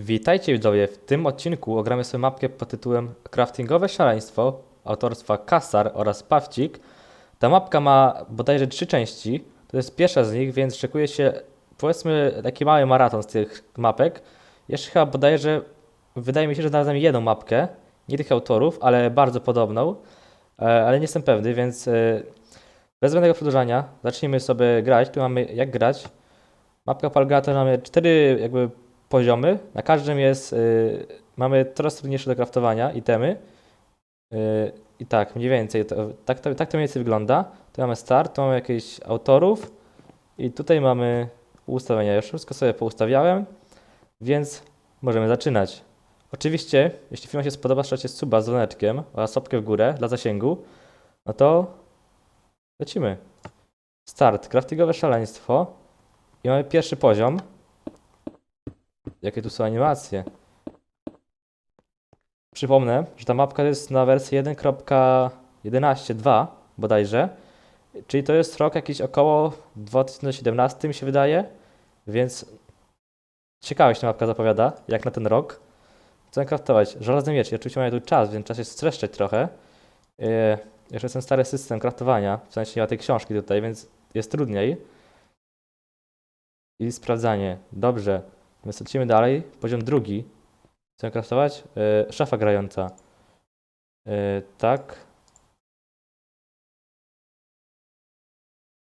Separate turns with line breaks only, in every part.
Witajcie widzowie, w tym odcinku ogramy sobie mapkę pod tytułem Craftingowe Szaleństwo autorstwa Kasar oraz Pawcik. Ta mapka ma bodajże trzy części, to jest pierwsza z nich, więc szykuje się powiedzmy taki mały maraton z tych mapek. Jeszcze chyba bodajże, wydaje mi się, że znalazłem jedną mapkę, nie tych autorów, ale bardzo podobną, e, ale nie jestem pewny, więc e, bez zbędnego przedłużania zacznijmy sobie grać. Tu mamy jak grać. Mapka że mamy cztery jakby poziomy. Na każdym jest, y, mamy coraz trudniejsze do craftowania itemy. Y, I tak, mniej więcej, to, tak, to, tak to mniej więcej wygląda. Tu mamy start, tu mamy jakichś autorów i tutaj mamy ustawienia. Już wszystko sobie poustawiałem, więc możemy zaczynać. Oczywiście, jeśli film się spodoba, strzelcie suba z dzwoneczkiem oraz łapkę w górę dla zasięgu, no to lecimy. Start, craftingowe szaleństwo i mamy pierwszy poziom. Jakie tu są animacje. Przypomnę, że ta mapka jest na wersji 1.11.2 bodajże. Czyli to jest rok jakiś około 2017 mi się wydaje. Więc ciekawie się ta mapka zapowiada, jak na ten rok. Chcę craftować żelazny miecz. I oczywiście mamy tu czas, więc czas jest streszczeć trochę. Yy, jeszcze ten stary system craftowania, w sensie nie ma tej książki tutaj, więc jest trudniej. I sprawdzanie. Dobrze. Więc dalej. Poziom drugi. Chcę craftować? Yy, szafa grająca. Yy, tak.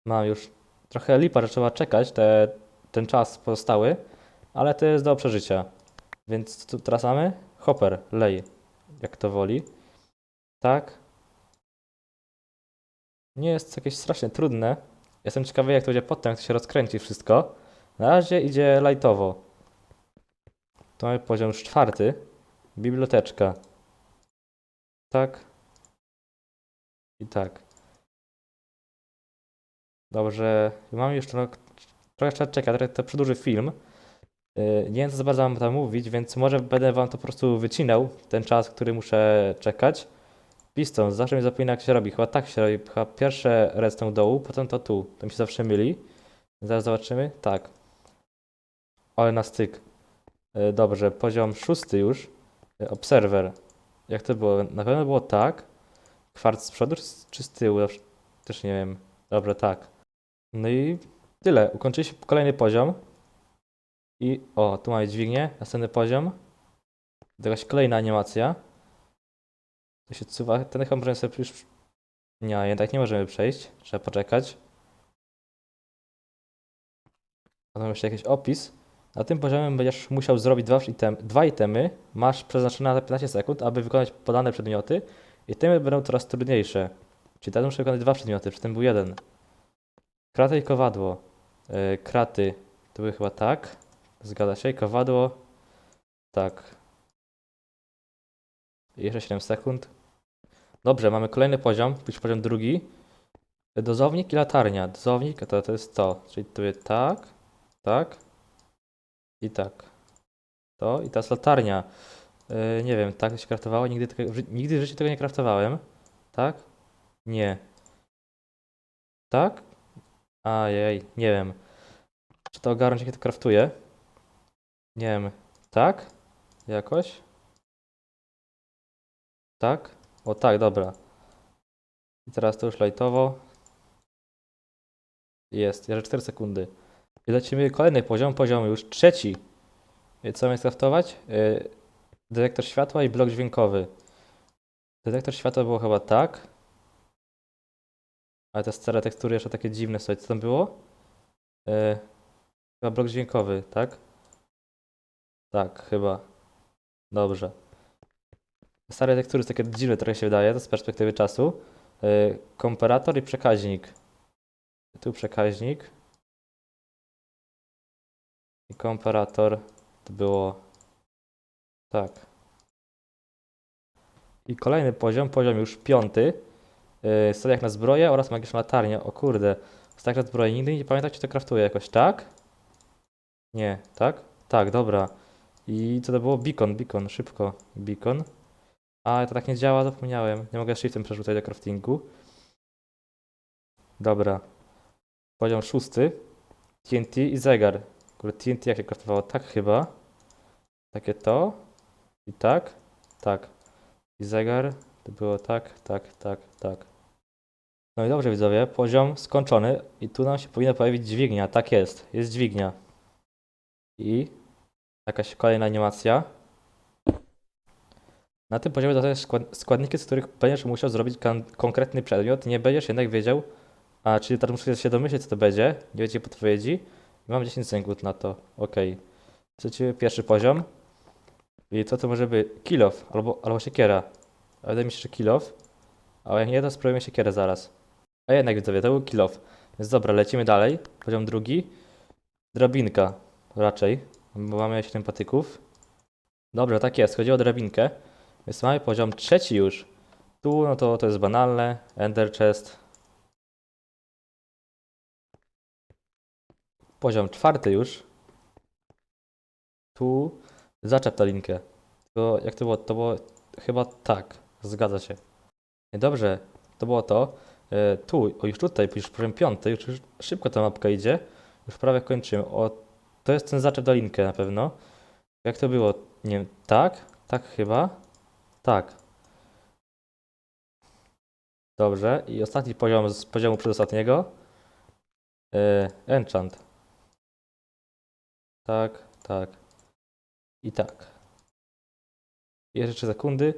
Mam już trochę lipa, że trzeba czekać te, ten czas pozostały, ale to jest do przeżycia. Więc tu teraz mamy? Hopper, lej, jak to woli. Tak. Nie jest jakieś strasznie trudne. Jestem ciekawy, jak to będzie potem, jak to się rozkręci wszystko. Na razie idzie lightowo. To mamy poziom czwarty. Biblioteczka. Tak. I tak. Dobrze. Mam jeszcze. Trochę trzeba czekać, trochę to przedłuży film. Yy, Nie wiem, co za bardzo mam tam mówić, więc może będę wam to po prostu wycinał, ten czas, który muszę czekać. Piston, zawsze mi zapomina jak się robi. Chyba tak się robi. Chyba pierwsze redstone dołu, potem to tu. To mi się zawsze myli. Zaraz zobaczymy. Tak. Ale na styk. E, Dobrze, poziom szósty już. E, Obserwer. Jak to było? Na pewno było tak. Kwarc z przodu czy z- tyłu? Też nie wiem. Dobrze, tak. No i tyle. Ukończyliśmy kolejny poziom. I o, tu mamy dźwignię. Następny poziom. Jakaś kolejna animacja. To się cuwa. Ten chyba możemy sobie już... Nie, jednak nie możemy przejść. Trzeba poczekać. Potem jeszcze jakiś opis. Na tym poziomie będziesz musiał zrobić dwa, item, dwa itemy. Masz przeznaczone na 15 sekund, aby wykonać podane przedmioty. Itemy będą coraz trudniejsze. Czyli teraz muszę wykonać dwa przedmioty, przy tym był jeden. Kraty i kowadło. Yy, kraty to były chyba tak. Zgadza się. Kowadło. Tak. I jeszcze 7 sekund. Dobrze, mamy kolejny poziom, już poziom drugi. Dozownik i latarnia. Dozownik to, to jest to. Czyli tu jest tak, tak i tak. To i teraz latarnia. Yy, nie wiem, tak się kraftowało. Nigdy, nigdy w życiu tego nie kraftowałem. Tak? Nie. Tak? Ajej, nie wiem. Czy to ogarnąć, jak ja to kraftuję? Nie wiem. Tak? Jakoś? Tak? O tak, dobra. I teraz to już lightowo. Jest, jeszcze 4 sekundy. I lecimy kolejny poziom, poziom już trzeci. Co mamy skraftować? Yy, detektor światła i blok dźwiękowy. Detektor światła było chyba tak. Ale te stare tekstury jeszcze takie dziwne sobie. Co tam było? Yy, chyba blok dźwiękowy, tak? Tak, chyba. Dobrze. Stare tekstury są takie dziwne trochę się wydaje, to z perspektywy czasu. Yy, komparator i przekaźnik. Tu przekaźnik. Komparator to było tak. I kolejny poziom, poziom już piąty. Yy, stojak na zbroję oraz magiczna latarnia. O kurde. Stojak na zbroję. Nigdy nie pamiętam, czy to kraftuje jakoś, tak? Nie, tak? Tak, dobra. I co to było? Beacon, beacon, szybko. Beacon. A, to tak nie działa, zapomniałem. Nie mogę shiftem przerzucać do craftingu. Dobra. Poziom szósty. TNT i zegar. Kurde, TNT jak się craftowało? Tak chyba. Takie to. I tak. Tak. I zegar. To było tak, tak, tak, tak. No i dobrze widzowie, poziom skończony i tu nam się powinna pojawić dźwignia. Tak jest, jest dźwignia. I jakaś kolejna animacja. Na tym poziomie dostajesz skład- składniki, z których będziesz musiał zrobić konkretny przedmiot. Nie będziesz jednak wiedział, a czyli teraz muszę się domyśleć, co to będzie. Nie będzie podpowiedzi. Mam 10 sekund na to. Ok. Zlecimy pierwszy poziom. I co to może być? Kilof albo, albo siekiera. A wydaje mi się, że kilof. A jak nie, to spróbujemy siekierę zaraz. A jednak widzowie, to był kilof. Więc dobra, lecimy dalej. Poziom drugi. Drabinka raczej, bo mamy 7 patyków. Dobrze, tak jest, chodzi o drabinkę. Więc mamy poziom trzeci już. Tu, no to, to jest banalne. Ender chest. Poziom czwarty już. Tu zaczep ta linkę. To, jak to było? To było chyba tak. Zgadza się. Dobrze, to było to. E, tu, o już tutaj, już poziom piąty, już, już szybko ta mapka idzie. Już prawie kończymy. O, to jest ten zaczep linkę na pewno. Jak to było? Nie wiem, tak? Tak chyba? Tak. Dobrze. I ostatni poziom z poziomu przedostatniego. E, enchant. Tak, tak. I tak. Jeszcze 3 sekundy.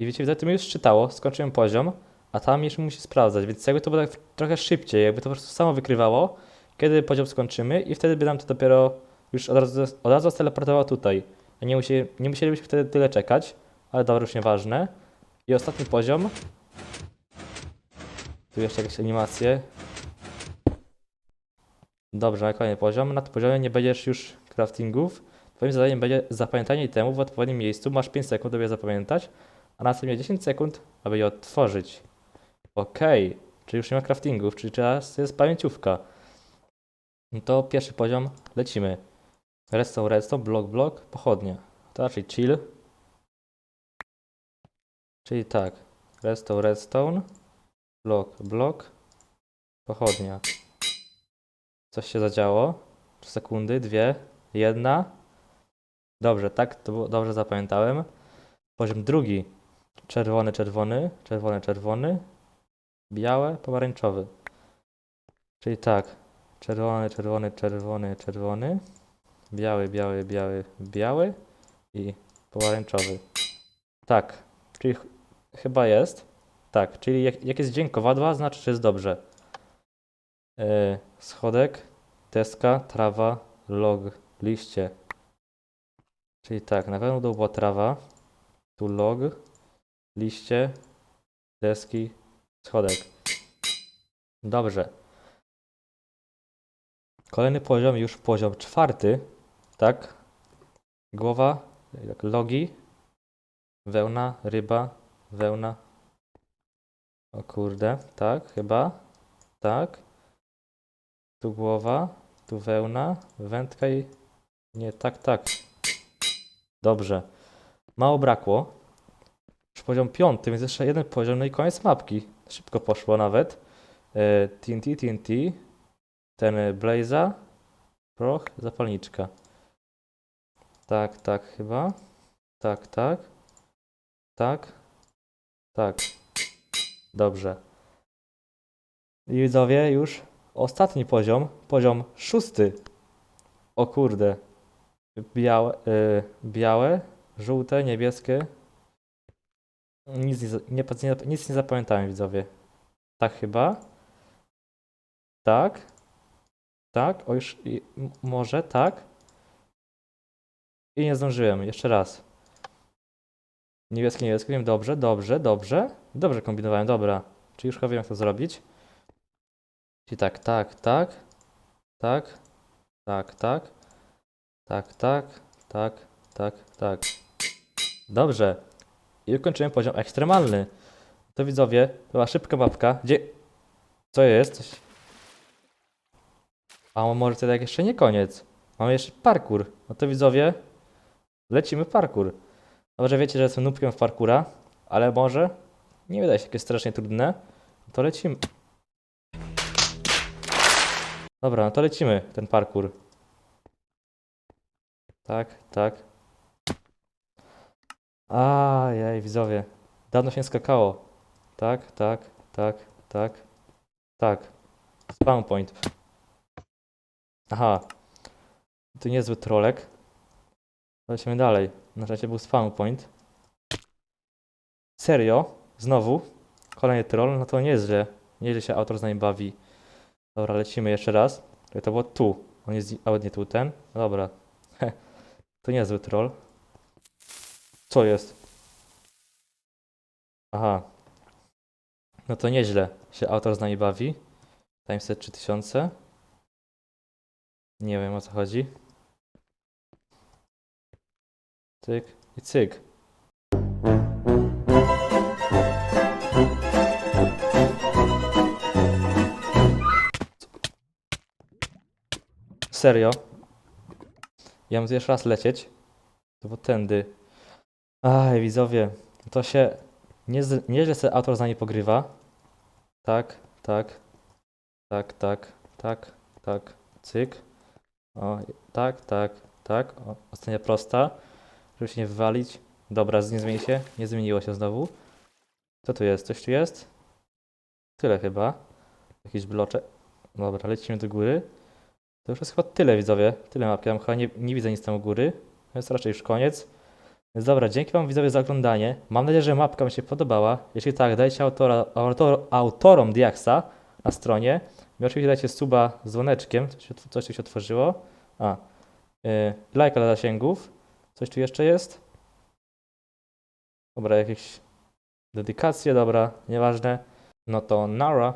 I wiecie, wtedy mi już czytało, skończyłem poziom, a tam jeszcze musi sprawdzać, więc jakby to było tak trochę szybciej, jakby to po prostu samo wykrywało, kiedy poziom skończymy i wtedy by nam to dopiero już od razu, od razu teleportowało tutaj. Nie, musieli, nie musielibyśmy wtedy tyle czekać, ale dobra, już nieważne. I ostatni poziom. Tu jeszcze jakieś animacje. Dobrze, na kolejny poziom. Na tym poziomie nie będziesz już craftingów. Twoim zadaniem będzie zapamiętanie itemu w odpowiednim miejscu. Masz 5 sekund, aby je zapamiętać, a następnie 10 sekund, aby je otworzyć. Okej, czyli już nie ma craftingów, czyli teraz jest pamięciówka. No to pierwszy poziom, lecimy. Redstone, redstone, block, block, pochodnia. To raczej chill. Czyli tak, redstone, redstone, block, block, pochodnia. Coś się zadziało. 3 sekundy, dwie, jedna. Dobrze, tak, to dobrze zapamiętałem. Poziom drugi. Czerwony, czerwony, czerwony, czerwony, białe, pomarańczowy. Czyli tak, czerwony, czerwony, czerwony, czerwony, biały, biały, biały, biały i pomarańczowy. Tak, czyli ch chyba jest. Tak, czyli jak, jak jest dźwięk kowadła, znaczy, że jest dobrze. Yy, schodek, deska, trawa, log, liście. Czyli tak, na pewno to była trawa, tu log, liście, deski, schodek. Dobrze. Kolejny poziom, już poziom czwarty, tak? Głowa, jak logi, wełna, ryba, wełna. O kurde, tak, chyba, tak. Tu głowa, tu wełna, wędka i... Nie, tak, tak. Dobrze. Mało brakło. Już poziom piąty, więc jeszcze jeden poziom, no i koniec mapki. Szybko poszło nawet. E, TNT, TNT. Ten e, Blaza. Proch, zapalniczka. Tak, tak chyba. Tak, tak. Tak. Tak. Dobrze. I widzowie, już ostatni poziom. Poziom szósty. O kurde. Białe, y, białe, żółte, niebieskie. Nic nie, nie, nic nie zapamiętałem, widzowie. Tak chyba. Tak. Tak. O już i, może tak. I nie zdążyłem. Jeszcze raz. Niebieskie, niebieskie. Wiem, dobrze, dobrze, dobrze. Dobrze kombinowałem, dobra. Czyli już chyba wiem, jak to zrobić. Czyli tak, tak, tak. Tak. Tak, tak. Tak, tak, tak, tak, tak. Dobrze. I ukończyłem poziom ekstremalny. To widzowie, była szybka mapka. Gdzie... Co jest? A może to tak jeszcze nie koniec. Mamy jeszcze parkour. No to widzowie, lecimy parkour. Dobrze wiecie, że jestem nubkiem w parkoura, ale może nie wydaje się takie strasznie trudne. To lecimy. Dobra, no to lecimy ten parkour. Tak, tak. Ajaj, widzowie. Dawno się skakało. Tak, tak, tak, tak, tak. Spawn point. Aha. To niezły trolek. Lecimy dalej. Na razie był spawn point. Serio? Znowu? Kolejny troll? No to nieźle. Nieźle się autor z nami bawi. Dobra, lecimy jeszcze raz. To było tu. On jest, a nie tu, ten. No Dobra. To niezły troll. Co jest? Aha. No to nieźle się autor z nami bawi. Timeset 3000. Nie wiem o co chodzi. Cyk i cyk. Serio? Ja tu jeszcze raz lecieć. To było tędy. Aj, widzowie. To się niez- nieźle sobie autor z nami pogrywa. Tak, tak. Tak, tak, tak, tak. Cyk. O, tak, tak, tak. O, ostatnia prosta. Żeby się nie wywalić. Dobra, nie zmieni się. Nie zmieniło się znowu. Co tu jest? Coś tu jest? Tyle chyba. Jakiś bloczek. Dobra, lecimy do góry. To już jest chyba tyle, widzowie. Tyle mapki. Tam chyba nie, nie widzę nic tam u góry. Jest raczej już koniec. Więc dobra, dzięki Wam widzowie za oglądanie. Mam nadzieję, że mapka Wam się podobała. Jeśli tak, dajcie autora, autor, autorom Diaxa na stronie. I oczywiście dajcie suba z dzwoneczkiem. Coś, coś tu się otworzyło. A. Yy, lajka dla zasięgów. Coś tu jeszcze jest? Dobra, jakieś dedykacje, dobra, nieważne. No to Nara.